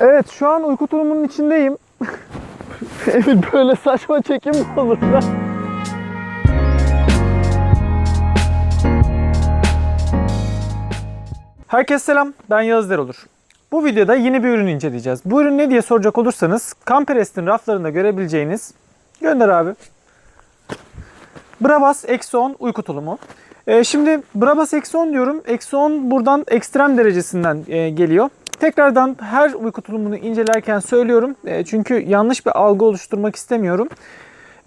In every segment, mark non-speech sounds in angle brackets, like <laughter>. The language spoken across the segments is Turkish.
Evet şu an uyku tulumunun içindeyim. <laughs> Emir böyle saçma çekim mi olur lan? Herkese selam, ben Yağız olur. Bu videoda yeni bir ürün inceleyeceğiz. Bu ürün ne diye soracak olursanız, Camperest'in raflarında görebileceğiniz, gönder abi. Brabus Eksi 10 uyku tulumu. Ee, şimdi Brabus Eksi 10 diyorum. Eksi 10 buradan ekstrem derecesinden e, geliyor. Tekrardan her uyku tulumunu incelerken söylüyorum. E, çünkü yanlış bir algı oluşturmak istemiyorum.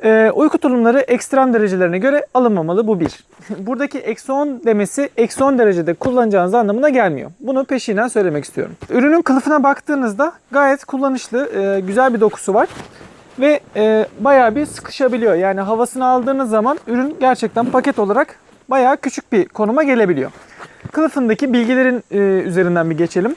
E, uyku tulumları ekstrem derecelerine göre alınmamalı. Bu bir. <laughs> Buradaki eksi 10 demesi eksi 10 derecede kullanacağınız anlamına gelmiyor. Bunu peşinden söylemek istiyorum. Ürünün kılıfına baktığınızda gayet kullanışlı, e, güzel bir dokusu var ve e, bayağı bir sıkışabiliyor. Yani havasını aldığınız zaman ürün gerçekten paket olarak bayağı küçük bir konuma gelebiliyor. Kılıfındaki bilgilerin e, üzerinden bir geçelim.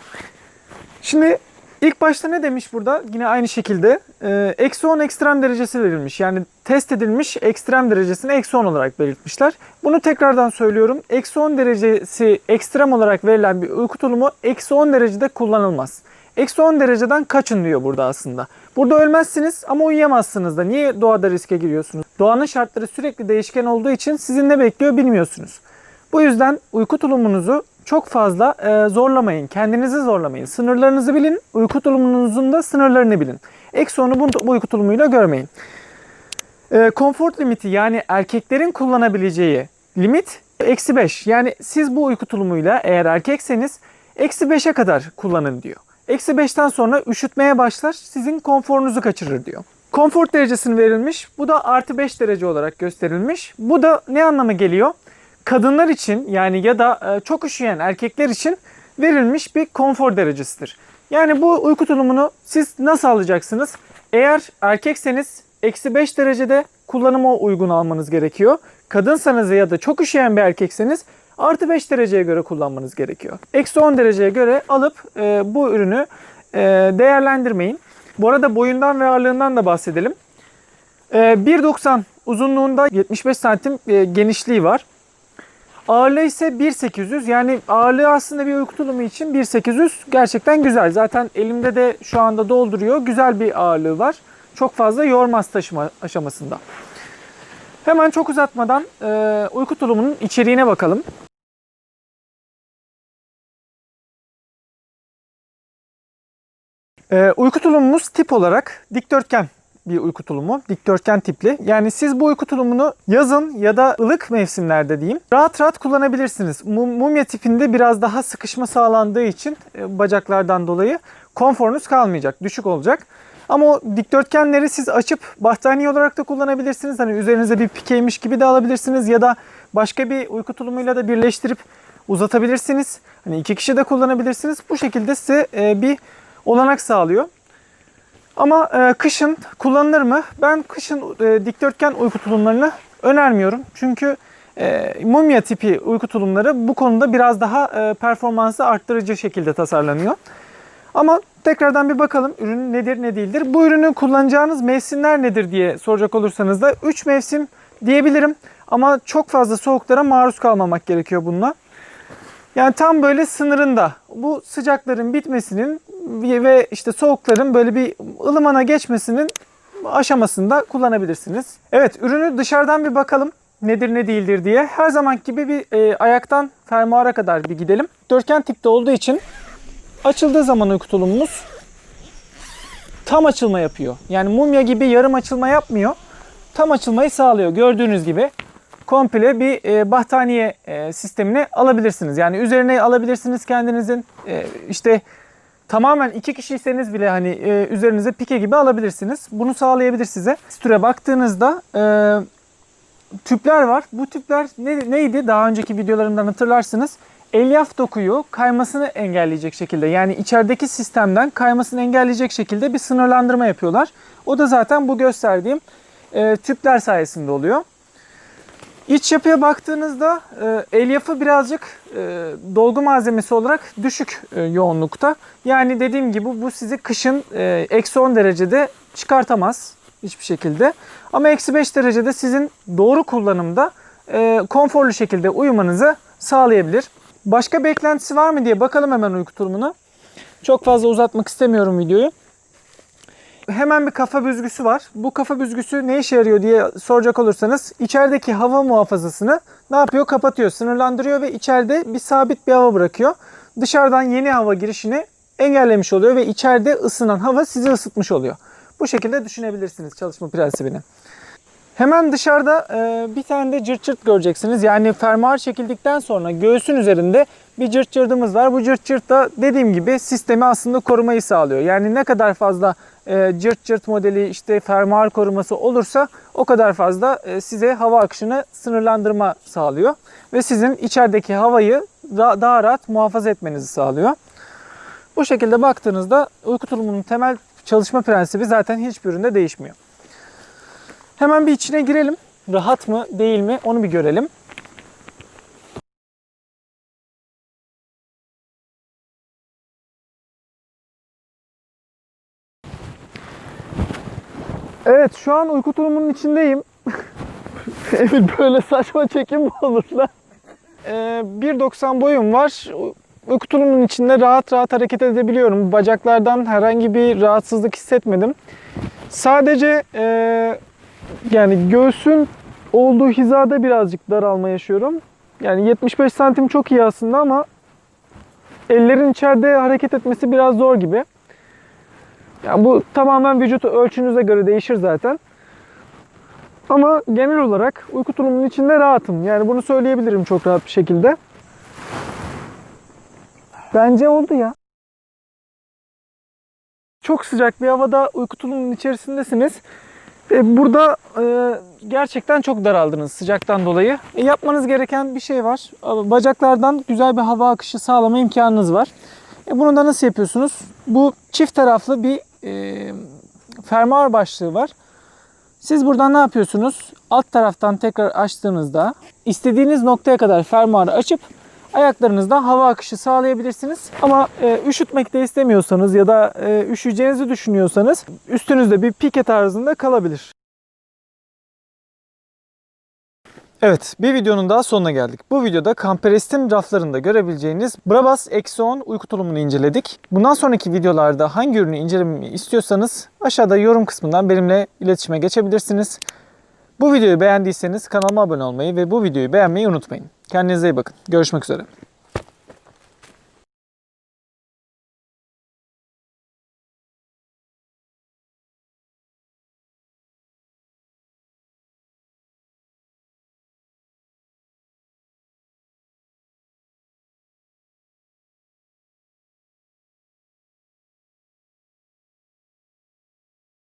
Şimdi ilk başta ne demiş burada? Yine aynı şekilde e, eksi 10 ekstrem derecesi verilmiş. Yani test edilmiş ekstrem derecesini eksi 10 olarak belirtmişler. Bunu tekrardan söylüyorum. Eksi 10 derecesi ekstrem olarak verilen bir uyku tulumu eksi 10 derecede kullanılmaz. Eksi 10 dereceden kaçın diyor burada aslında. Burada ölmezsiniz ama uyuyamazsınız da. Niye doğada riske giriyorsunuz? Doğanın şartları sürekli değişken olduğu için sizin ne bekliyor bilmiyorsunuz. Bu yüzden uyku tulumunuzu çok fazla e, zorlamayın. Kendinizi zorlamayın. Sınırlarınızı bilin. Uyku tulumunuzun da sınırlarını bilin. Eksi onu bu, bu uyku tulumuyla görmeyin. E, konfor limiti yani erkeklerin kullanabileceği limit eksi 5. Yani siz bu uyku tulumuyla eğer erkekseniz eksi 5'e kadar kullanın diyor. Eksi 5'ten sonra üşütmeye başlar sizin konforunuzu kaçırır diyor. Konfor derecesini verilmiş. Bu da artı 5 derece olarak gösterilmiş. Bu da ne anlama geliyor? Kadınlar için yani ya da e, çok üşüyen erkekler için verilmiş bir konfor derecesidir. Yani bu uyku tulumunu siz nasıl alacaksınız? Eğer erkekseniz eksi 5 derecede kullanıma uygun almanız gerekiyor. Kadınsanız ya da çok üşüyen bir erkekseniz artı 5 dereceye göre kullanmanız gerekiyor. Eksi 10 dereceye göre alıp e, bu ürünü e, değerlendirmeyin. Bu arada boyundan ve ağırlığından da bahsedelim. E, 1.90 uzunluğunda 75 santim e, genişliği var. Ağırlığı ise 1.800 yani ağırlığı aslında bir uyku tulumu için 1.800 gerçekten güzel. Zaten elimde de şu anda dolduruyor. Güzel bir ağırlığı var. Çok fazla yormaz taşıma aşamasında. Hemen çok uzatmadan e, uyku tulumunun içeriğine bakalım. E, uyku tulumumuz tip olarak dikdörtgen bir uyku tulumu. Dikdörtgen tipli. Yani siz bu uyku tulumunu yazın ya da ılık mevsimlerde diyeyim rahat rahat kullanabilirsiniz. Mum- Mumya tipinde biraz daha sıkışma sağlandığı için e, bacaklardan dolayı konforunuz kalmayacak. Düşük olacak. Ama o dikdörtgenleri siz açıp battaniye olarak da kullanabilirsiniz. Hani üzerinize bir pikeymiş gibi de alabilirsiniz ya da başka bir uyku tulumuyla da birleştirip uzatabilirsiniz. Hani iki kişi de kullanabilirsiniz. Bu şekilde size e, bir olanak sağlıyor. Ama e, kışın kullanılır mı? Ben kışın e, dikdörtgen uyku tulumlarını önermiyorum. Çünkü e, mumya tipi uyku tulumları bu konuda biraz daha e, performansı arttırıcı şekilde tasarlanıyor. Ama tekrardan bir bakalım ürün nedir ne değildir. Bu ürünü kullanacağınız mevsimler nedir diye soracak olursanız da 3 mevsim diyebilirim. Ama çok fazla soğuklara maruz kalmamak gerekiyor bununla. Yani tam böyle sınırında bu sıcakların bitmesinin ve işte soğukların böyle bir ılımana geçmesinin aşamasında kullanabilirsiniz. Evet ürünü dışarıdan bir bakalım nedir ne değildir diye. Her zaman gibi bir e, ayaktan fermuara kadar bir gidelim. Dörtgen tipte olduğu için açıldığı zaman uyku tam açılma yapıyor. Yani mumya gibi yarım açılma yapmıyor. Tam açılmayı sağlıyor. Gördüğünüz gibi komple bir e, battaniye e, sistemini alabilirsiniz. Yani üzerine alabilirsiniz kendinizin. E, işte tamamen iki kişiyseniz bile hani e, üzerinize pike gibi alabilirsiniz. Bunu sağlayabilir size. Stüre baktığınızda e, tüpler var. Bu tüpler ne, neydi? Daha önceki videolarımdan hatırlarsınız. Elyaf dokuyu kaymasını engelleyecek şekilde yani içerideki sistemden kaymasını engelleyecek şekilde bir sınırlandırma yapıyorlar. O da zaten bu gösterdiğim e, tüpler sayesinde oluyor. İç yapıya baktığınızda e, elyafı birazcık e, dolgu malzemesi olarak düşük e, yoğunlukta. Yani dediğim gibi bu sizi kışın e, eksi 10 derecede çıkartamaz hiçbir şekilde. Ama eksi 5 derecede sizin doğru kullanımda e, konforlu şekilde uyumanızı sağlayabilir. Başka beklentisi var mı diye bakalım hemen uyku tulumunu. Çok fazla uzatmak istemiyorum videoyu. Hemen bir kafa büzgüsü var. Bu kafa büzgüsü ne işe yarıyor diye soracak olursanız içerideki hava muhafazasını ne yapıyor? Kapatıyor, sınırlandırıyor ve içeride bir sabit bir hava bırakıyor. Dışarıdan yeni hava girişini engellemiş oluyor ve içeride ısınan hava sizi ısıtmış oluyor. Bu şekilde düşünebilirsiniz çalışma prensibini. Hemen dışarıda bir tane de cırt cırt göreceksiniz. Yani fermuar çekildikten sonra göğsün üzerinde bir cırt cırtımız var. Bu cırt cırt da dediğim gibi sistemi aslında korumayı sağlıyor. Yani ne kadar fazla e, cırt cırt modeli işte fermuar koruması olursa o kadar fazla e, size hava akışını sınırlandırma sağlıyor. Ve sizin içerideki havayı daha rahat muhafaza etmenizi sağlıyor. Bu şekilde baktığınızda uyku tulumunun temel çalışma prensibi zaten hiçbir üründe değişmiyor. Hemen bir içine girelim. Rahat mı değil mi onu bir görelim. Evet şu an uyku tulumunun içindeyim. <laughs> Emir böyle saçma çekim mi olur lan? Ee, 1.90 boyum var. Uyku tulumunun içinde rahat rahat hareket edebiliyorum. Bacaklardan herhangi bir rahatsızlık hissetmedim. Sadece e, yani göğsün olduğu hizada birazcık daralma yaşıyorum. Yani 75 santim çok iyi aslında ama ellerin içeride hareket etmesi biraz zor gibi. Ya bu tamamen vücut ölçünüze göre değişir zaten. Ama genel olarak uyku tulumunun içinde rahatım. Yani bunu söyleyebilirim çok rahat bir şekilde. Bence oldu ya. Çok sıcak bir havada uyku tulumunun içerisindesiniz. E, Burada e, gerçekten çok daraldınız sıcaktan dolayı. E, yapmanız gereken bir şey var. Bacaklardan güzel bir hava akışı sağlama imkanınız var. E, bunu da nasıl yapıyorsunuz? Bu çift taraflı bir e, fermuar başlığı var. Siz buradan ne yapıyorsunuz? Alt taraftan tekrar açtığınızda istediğiniz noktaya kadar fermuarı açıp ayaklarınızdan hava akışı sağlayabilirsiniz. Ama e, üşütmek de istemiyorsanız ya da e, üşüyeceğinizi düşünüyorsanız üstünüzde bir pike tarzında kalabilir. Evet, bir videonun daha sonuna geldik. Bu videoda Kamperes'in raflarında görebileceğiniz Brabus Eksi 10 uyku tulumunu inceledik. Bundan sonraki videolarda hangi ürünü incelememi istiyorsanız aşağıda yorum kısmından benimle iletişime geçebilirsiniz. Bu videoyu beğendiyseniz kanalıma abone olmayı ve bu videoyu beğenmeyi unutmayın. Kendinize iyi bakın. Görüşmek üzere.